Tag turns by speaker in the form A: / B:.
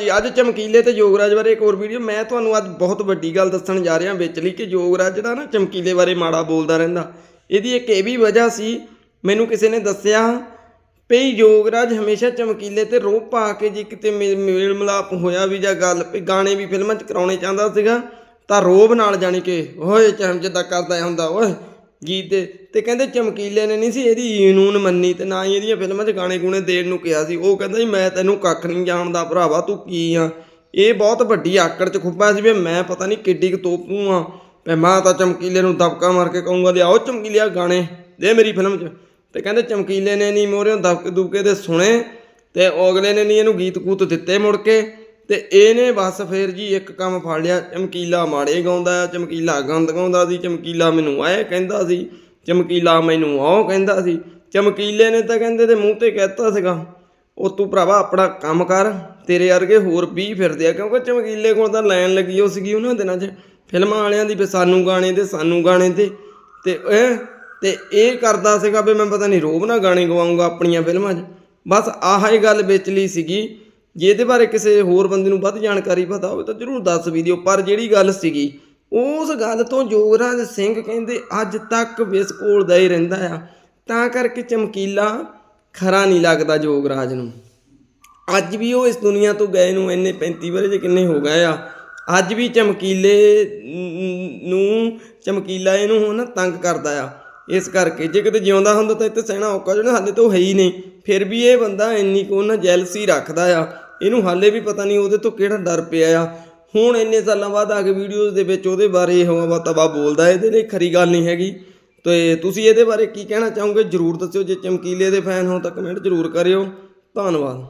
A: ਜੀ, ਅੱਜ ਚਮਕੀਲੇ ਤੇ ਯੋਗਰਾਜ ਬਾਰੇ ਇੱਕ ਹੋਰ ਵੀਡੀਓ ਮੈਂ ਤੁਹਾਨੂੰ ਅੱਜ ਬਹੁਤ ਵੱਡੀ ਗੱਲ ਦੱਸਣ ਜਾ ਰਿਹਾ ਵਿੱਚ ਲਈ ਕਿ ਯੋਗਰਾਜ ਜਿਹੜਾ ਨਾ ਚਮਕੀਲੇ ਬਾਰੇ ਮਾੜਾ ਬੋਲਦਾ ਰਹਿੰਦਾ। ਇਹਦੀ ਇੱਕ ਇਹ ਵੀ ਵਜ੍ਹਾ ਸੀ, ਮੈਨੂੰ ਕਿਸੇ ਨੇ ਦੱਸਿਆ ਵੀ ਯੋਗਰਾਜ ਹਮੇਸ਼ਾ ਚਮਕੀਲੇ ਤੇ ਰੋਹ ਪਾ ਕੇ ਜੇ ਕਿਤੇ ਮੇ- ਮੇਲ ਮਿਲਾਪ ਹੋਇਆ ਵੀ ਜਾਂ ਗੱਲ, ਵੀ ਗਾਣੇ ਵੀ ਫਿਲਮਾਂ 'ਚ ਕਰਾਉਣੇ ਚਾਹੁੰਦਾ ਸੀਗਾ, ਤਾਂ ਰੋਬ ਨਾਲ ਜਾਣੀ ਕਿ, ਓਏ, ਚਮ ਜਿੱਦਾਂ ਕਰਦਾ ਹੁੰਦਾ, ਓਏ ਗੀਤ ਦੇ, ਤੇ ਕਹਿੰਦੇ ਚਮਕੀਲੇ ਨੇ ਨਹੀਂ ਸੀ, ਇਹਦੀ ਯੂਨੂਨ ਮੰਨੀ ਤੇ ਨਾ ਹੀ ਇਹਦੀਆਂ ਫਿਲਮਾਂ 'ਚ ਗਾਣੇ ਗੂਣੇ ਦੇਣ ਨੂੰ ਕਿਹਾ ਸੀ। ਉਹ ਕਹਿੰਦਾ ਜੀ, ਮੈਂ ਤੈਨੂੰ ਕੱਖ ਨਹੀਂ ਜਾਣਦਾ ਭਰਾਵਾ, ਤੂੰ ਕੀ ਆ? ਇਹ ਬਹੁਤ ਵੱਡੀ ਆਕੜ 'ਚ ਖੁੱਬਾ ਸੀ ਵੀ ਮੈਂ ਪਤਾ ਨਹੀਂ ਕਿੱਡੀ ਕੁ ਤੋਪੂ ਆ। ਤੇ ਮੈਂ ਤਾਂ ਚਮਕੀਲੇ ਨੂੰ ਦਬਕਾ ਮਾਰ ਕੇ ਕਹੂੰਗਾ ਲਿਆਓ ਚਮਕੀਲਿਆ ਗਾਣੇ, ਦੇ ਮੇਰੀ ਫਿਲਮ 'ਚ। ਤੇ ਕਹਿੰਦੇ ਚਮਕੀਲੇ ਨੇ ਨਹੀਂ ਮੋਰਿਓ ਦਬਕੇ ਦੁਬਕੇ ਦੇ ਸੁਣੇ, ਤੇ ਅਗਲੇ ਨੇ ਨਹੀਂ ਇਹਨੂੰ ਗੀਤ ਕੂਤ ਦਿੱਤੇ ਮੁੜ ਕੇ। ਤੇ ਇਹਨੇ ਬਸ ਫੇਰ ਜੀ ਇੱਕ ਕੰਮ ਫੜ ਲਿਆ, ਚਮਕੀਲਾ ਮਾੜੇ ਗਾਉਂਦਾ ਆ ਚਮਕੀਲਾ ਗੰਦ ਗਾਉਂਦਾ ਸੀ, ਚਮਕੀਲਾ ਮੈਨੂੰ ਐ ਕਹਿੰਦਾ ਸੀ, ਚਮਕੀਲਾ ਮੈਨੂੰ ਉਹ ਕਹਿੰਦਾ ਸੀ, ਚਮਕੀਲੇ ਨੇ ਤਾਂ ਕਹਿੰਦੇ ਤੇ ਮੂੰਹ ਤੇ ਕਹਿਤਾ ਸੀਗਾ, ਉਹ ਤੂੰ ਭਰਾਵਾ ਆਪਣਾ ਕੰਮ ਕਰ, ਤੇਰੇ ਵਰਗੇ ਹੋਰ 20 ਫਿਰਦੇ ਆ, ਕਿਉਂਕਿ ਚਮਕੀਲੇ ਕੋਲ ਤਾਂ ਲਾਈਨ ਲੱਗੀ ਹੋ ਸੀਗੀ ਉਹਨਾਂ ਦਿਨਾਂ 'ਚ, ਫਿਲਮਾਂ ਵਾਲਿਆਂ ਦੀ ਵੀ ਸਾਨੂੰ ਗਾਣੇ ਤੇ, ਸਾਨੂੰ ਗਾਣੇ ਤੇ ਤੇ ਇਹ ਤੇ ਇਹ ਕਰਦਾ ਸੀਗਾ ਵੀ ਮੈਂ ਪਤਾ ਨਹੀਂ ਰੋਬ ਨਾ ਗਾਣੇ ਗਵਾਉਂਗਾ ਆਪਣੀਆਂ ਫਿਲਮਾਂ 'ਚ, ਬਸ ਆਹ ਹੀ ਗੱਲ ਵਿੱਚ ਲਈ ਸੀਗੀ ਜੇ ਇਹਦੇ ਬਾਰੇ ਕਿਸੇ ਹੋਰ ਬੰਦੇ ਨੂੰ ਵੱਧ ਜਾਣਕਾਰੀ ਪਤਾ ਹੋਵੇ ਤਾਂ ਜਰੂਰ ਦੱਸ ਵੀ ਦਿਓ। ਪਰ ਜਿਹੜੀ ਗੱਲ ਸੀਗੀ, ਉਸ ਗੱਲ ਤੋਂ ਯੋਗਰਾਜ ਸਿੰਘ ਕਹਿੰਦੇ, ਅੱਜ ਤੱਕ ਵਿਸਕੋਲ ਦਾ ਹੀ ਰਹਿੰਦਾ ਆ। ਤਾਂ ਕਰਕੇ ਚਮਕੀਲਾ ਖਰਾ ਨਹੀਂ ਲੱਗਦਾ ਯੋਗਰਾਜ ਨੂੰ। ਅੱਜ ਵੀ ਉਹ ਇਸ ਦੁਨੀਆ ਤੋਂ ਗਏ ਨੂੰ ਇੰਨੇ 35 ਵਰੇ ਜੇ ਕਿੰਨੇ ਹੋ ਗਏ ਆ। ਅੱਜ ਵੀ ਚਮਕੀਲੇ ਨੂੰ, ਚਮਕੀਲਾ ਇਹਨੂੰ ਹੁਣ ਤੰਗ ਕਰਦਾ ਆ। ਇਸ ਕਰਕੇ ਜੇ ਕਿਤੇ ਜਿਉਂਦਾ ਹੁੰਦਾ ਤਾਂ ਇੱਥੇ ਸਹਿਣਾ ਔਕਾ ਜਿਹੜਾ ਹਾਲੇ ਤੋਂ ਹੈ ਹੀ ਨਹੀਂ। ਫਿਰ ਵੀ ਇਹ ਬੰਦਾ ਇੰਨੀ ਕੋ ਨਾ ਜੈਲਸੀ ਰੱਖਦਾ ਆ। ਇਹਨੂੰ ਹਾਲੇ ਵੀ ਪਤਾ ਨਹੀਂ ਉਹਦੇ ਤੋਂ ਕਿਹੜਾ ਡਰ ਪਿਆ ਆ। ਹੁਣ ਇੰਨੇ ਸਾਲਾਂ ਬਾਅਦ ਆ ਕੇ ਵੀਡੀਓਜ਼ ਦੇ ਵਿੱਚ ਉਹਦੇ ਬਾਰੇ ਇਹ ਹਵਾ ਤਵਾ ਬੋਲਦਾ, ਇਹਦੇ ਲਈ ਖਰੀ ਗੱਲ ਨਹੀਂ ਹੈਗੀ। ਤੇ ਤੁਸੀਂ ਇਹਦੇ ਬਾਰੇ ਕੀ ਕਹਿਣਾ ਚਾਹੋਗੇ? ਜਰੂਰ ਦੱਸਿਓ। ਜੇ ਚਮਕੀਲੇ ਦੇ ਫੈਨ ਹੋ ਤਾਂ ਕਮੈਂਟ ਜਰੂਰ ਕਰਿਓ। ਧੰਨਵਾਦ।